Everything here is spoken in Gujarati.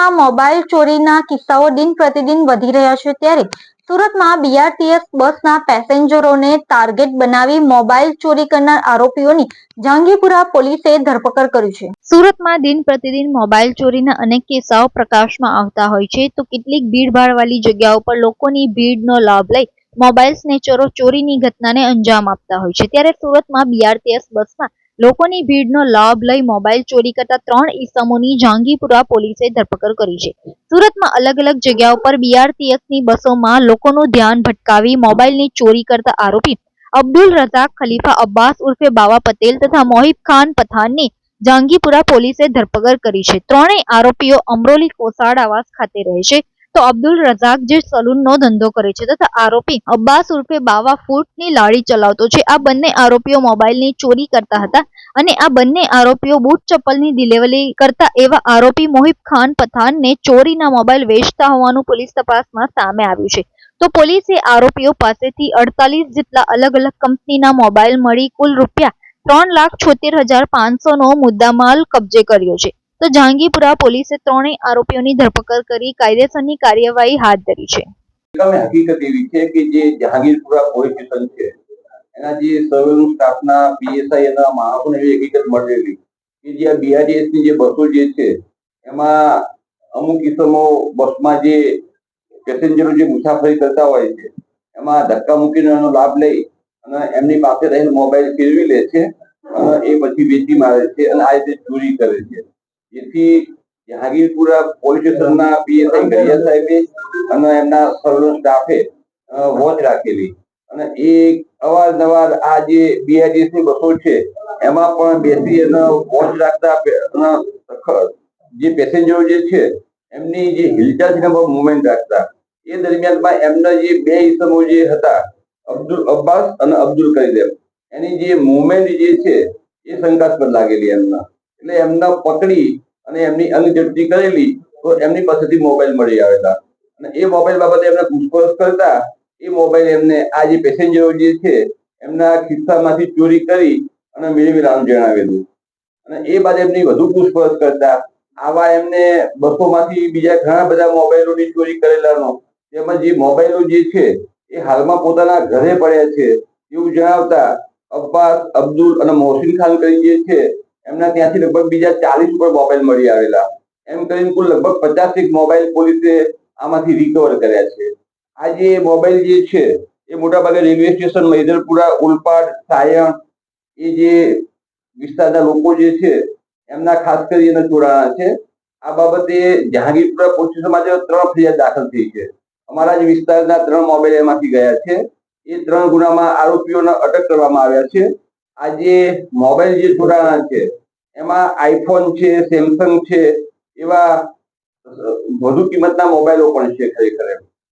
સુરતમાં મોબાઈલ ચોરીના કિસ્સાઓ દિન પ્રતિદિન વધી રહ્યા છે ત્યારે સુરતમાં બીઆરટીએસ બસના પેસેન્જરોને ટાર્ગેટ બનાવી મોબાઈલ ચોરી કરનાર આરોપીઓની જાંગીપુરા પોલીસે ધરપકડ કરી છે. સુરતમાં દિન પ્રતિદિન મોબાઈલ ચોરીના અનેક કિસ્સાઓ પ્રકાશમાં આવતા હોય છે તો કેટલીક ભીડભાડવાળી જગ્યાઓ પર લોકોની ભીડનો લાભ લઈ મોબાઈલ સ્નેચરો ચોરીની ઘટનાને અંજામ આપતા હોય છે. ત્યારે સુરતમાં બીઆરટીએસ બસમાં લોકોની ભીડનો લાભ લઈ મોબાઈલ ચોરી કરતા ત્રણ ઈસમોની જાંગીપુરા પોલીસે ધરપકડ કરી છે. સુરતમાં અલગ અલગ જગ્યાઓ પર બીઆરટીએસની બસોમાં લોકોનું ધ્યાન ભટકાવી મોબાઈલની ચોરી કરતા આરોપી અબ્દુલ રઝાક, ખલીફા અબ્બાસ ઉર્ફે બાવા પટેલ તથા મોહિબ ખાન પઠાણની જાંગીપુરા પોલીસે ધરપકડ કરી છે. ત્રણેય આરોપીઓ અમરોલી કોસાડ આવાસ ખાતે રહે છે. તો અબ્દુલ રઝાક જે સલૂનનો ધંધો કરે છે તથા આરોપી અબ્બાસ ઉર્ફે બાવા ફૂટની લાડી ચલાવતો છે. આ બંને આરોપીઓ મોબાઈલની ચોરી કરતા હતા અને આ બંને આરોપીઓ બૂટ ચપ્પલની ડિલિવરી કરતા એવા આરોપી મોહિબ ખાન પઠાણને ચોરીના મોબાઈલ વેચતા હોવાનું પોલીસ તપાસમાં સામે આવ્યું છે. તો પોલીસે આરોપીઓ પાસેથી અડતાલીસ જેટલા અલગ અલગ કંપનીના મોબાઈલ મળી કુલ રૂપિયા ત્રણ લાખ છોતેર હજાર પાંચસો નો મુદ્દામાલ કબજે કર્યો છે. તો જહાંગીપુરા પોલીસે ત્રણેય આરોપીઓની ધરપકડ કરી કાયદેસરની કાર્યવાહી હાથ ધરી છે. હકીકત એવી છે કે જે જહાંગીરપુરા પોલીસ સ્ટેશન છે, એના જે સર્વેનું સ્ટાફના પીએસઆઈ એના માણસોને એવી હકીકત મળેલી કે જે આ BRTS ની જે બસો જે છે, એમાં અમુક કિસ્સામાં બસમાં જે પેસેન્જરો જે મુસાફરી કરતા હોય છે, એમાં ધક્કા મૂકીને એનો લાભ લઈ અને એમની પાસે રહીને મોબાઈલ ફેરવી લે છે એ પછી વેચી મારે છે અને આ રીતે ચોરી કરે છે. જેથી જહાંગીરપુરા પોલીસ સ્ટેશનના પીએસઆઈ ગરિયા સાહેબે અને એમના સર્વ સ્ટાફે વોચ રાખેલી. અને એ અવારનવાર આ જે બીઆઈડીએસની બસો છે, એમાં પણ બેસી અને વોચ રાખતા જે પેસેન્જરો જે છે, એમની જે હિલચાલ છે મુવમેન્ટ રાખતા. એ દરમિયાનમાં એમના જે બે ઇસમો જે હતા, અબ્દુલ અબ્બાસ અને અબ્દુલ કરીદેમ એની જે મુવમેન્ટ જે છે, એ શંકાસ્પદ લાગેલી એમના. એટલે એમના પકડી અને એમની અંગઝડતી કરેલી, તો એમની પાસેથી મોબાઈલ મળી આવેલા. અને એ મોબાઈલ બાબતે એમને પૂછપરછ કરતા, એ મોબાઈલ એમને આ જે પેસેન્જરો જે છે, એમના ખિસ્સામાંથી ચોરી કરી અને મેળવેલાનું જણાવેલું. અને એ બાદ એમની વધુ પૂછપરછ કરતા, આવા એમને બસોમાંથી બીજા ઘણા બધા મોબાઈલોની ચોરી કરેલાનો, તેમજ જે મોબાઈલો જે છે, એ હાલમાં પોતાના ઘરે પડ્યા છે, એવું જણાવતા અબ્બાસ, અબ્દુલ અને મોહસિન ખાન કરી જે છે એમના ત્યાંથી લગભગ બીજા ચાલીસ ઉપર મોબાઈલ મળી આવેલા. એમ કરીને કુલ લગભગ પચાસેક મોબાઈલ પોલીસે આમાંથી રિકવર કર્યા છે. આ જે મોબાઈલ જે છે, એ મોટાભાગે રેલવે સ્ટેશન મૈદરપુરા ઉલપાડ, સાયણ, એ જે વિસ્તારના લોકો જે છે, એમના ખાસ કરીને જોડાણા છે. આ બાબતે જહાંગીરપુરા પોલીસ સ્ટેશનમાં ત્રણ ફરિયાદ દાખલ થઈ છે. અમારા જ વિસ્તારના ત્રણ મોબાઈલ એમાંથી ગયા છે. એ ત્રણ ગુનામાં આરોપીઓને અટક કરવામાં આવ્યા છે. આ જે મોબાઈલ જે જોડાણા છે, એમાં આઈફોન છે, સેમસંગ છે, એવા વધુ કિંમતના મોબાઈલો પણ છે ખરેખર